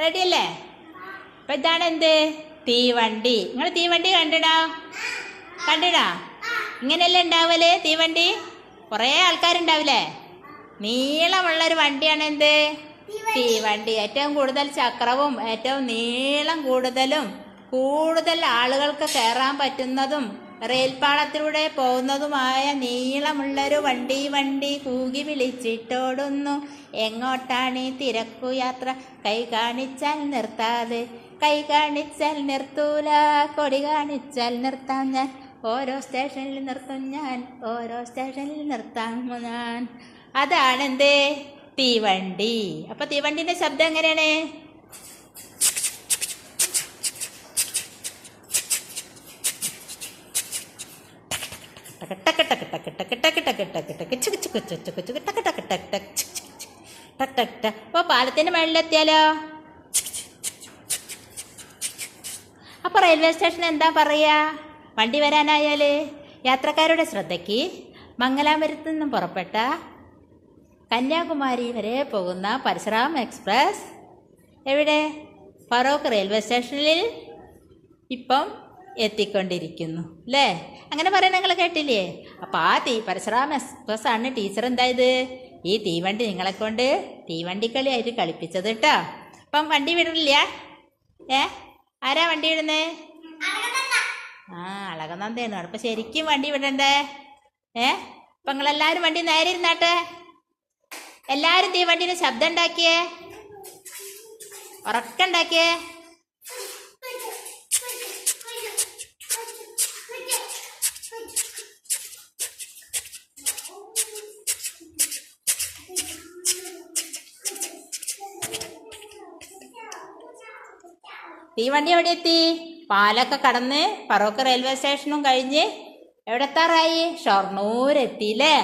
Ready അല്ലേ അപ്പൊ ഇതാണ് എന്ത്? തീവണ്ടി. നിങ്ങൾ തീവണ്ടി കണ്ടിടാ? കണ്ടിടാ? ഇങ്ങനെയല്ലേ ഉണ്ടാവൽ തീവണ്ടി? കുറേ ആൾക്കാരുണ്ടാവില്ലേ? നീളമുള്ളൊരു വണ്ടിയാണ് എന്ത്? തീവണ്ടി. ഏറ്റവും കൂടുതൽ ചക്രവും ഏറ്റവും നീളം കൂടുതലും കൂടുതൽ ആളുകൾക്ക് കയറാൻ പറ്റുന്നതും റെയിൽപാളത്തിലൂടെ പോകുന്നതുമായ നീളമുള്ളൊരു വണ്ടി വണ്ടി കൂകി വിളിച്ചിട്ടോടുന്നു. എങ്ങോട്ടാണ് ഈ തിരക്കു യാത്ര? കൈ കാണിച്ചാൽ നിർത്താതെ കൈ കാണിച്ചാൽ നിർത്തൂല കൊടി കാണിച്ചാൽ നിർത്താം ഞാൻ. ഓരോ സ്റ്റേഷനിൽ നിർത്തും ഞാൻ ഓരോ സ്റ്റേഷനിൽ നിർത്താം ഞാൻ. അതാണെന്തേ? തീവണ്ടി. അപ്പൊ തീവണ്ടിന്റെ ശബ്ദം എങ്ങനെയാണ്? അപ്പൊ പാലത്തിന്റെ മേളിലെത്തിയാലോ അപ്പൊ റെയിൽവേ സ്റ്റേഷൻ എന്താ പറയാ വണ്ടി വരാനായാൽ യാത്രക്കാരുടെ ശ്രദ്ധയ്ക്ക് മംഗലാപുരത്ത് നിന്നും പുറപ്പെട്ട കന്യാകുമാരി വരെ പോകുന്ന പരശുറാം എക്സ്പ്രസ് എവിടെ ഫറോക്ക് റെയിൽവേ സ്റ്റേഷനിൽ ഇപ്പം എത്തിക്കൊണ്ടിരിക്കുന്നു. അല്ലേ അങ്ങനെ പറയാൻ നിങ്ങൾ കേട്ടില്ലേ? അപ്പോൾ ആ തീ പരശുറാം എക്സ്പ്രസ് ആണ് ടീച്ചർ എന്തായത്? ഈ തീവണ്ടി നിങ്ങളെ കൊണ്ട് തീവണ്ടിക്കളി ആയിട്ട് കളിപ്പിച്ചത് കേട്ടോ അപ്പം വണ്ടി വിടില്ല ഏ? ആരാ വണ്ടി വിടുന്നേ? ആ അളകനന്ദയാണ് അപ്പം ശരിക്കും വണ്ടി വിടണ്ടേ? ഏ? അപ്പം നിങ്ങളെല്ലാവരും വണ്ടി നേരെ ഇരുന്നാട്ടെ. എല്ലാവരും തീവണ്ടിന് ശബ്ദം ഉണ്ടാക്കിയേ? ഉറക്കുണ്ടാക്കിയേ തീവണ്ടി എവിടെ എത്തി? പാലൊക്കെ കടന്ന് പറവക്ക് റെയിൽവേ സ്റ്റേഷനും കഴിഞ്ഞ് എവിടെത്താറായി? എത്തിയില്ലേ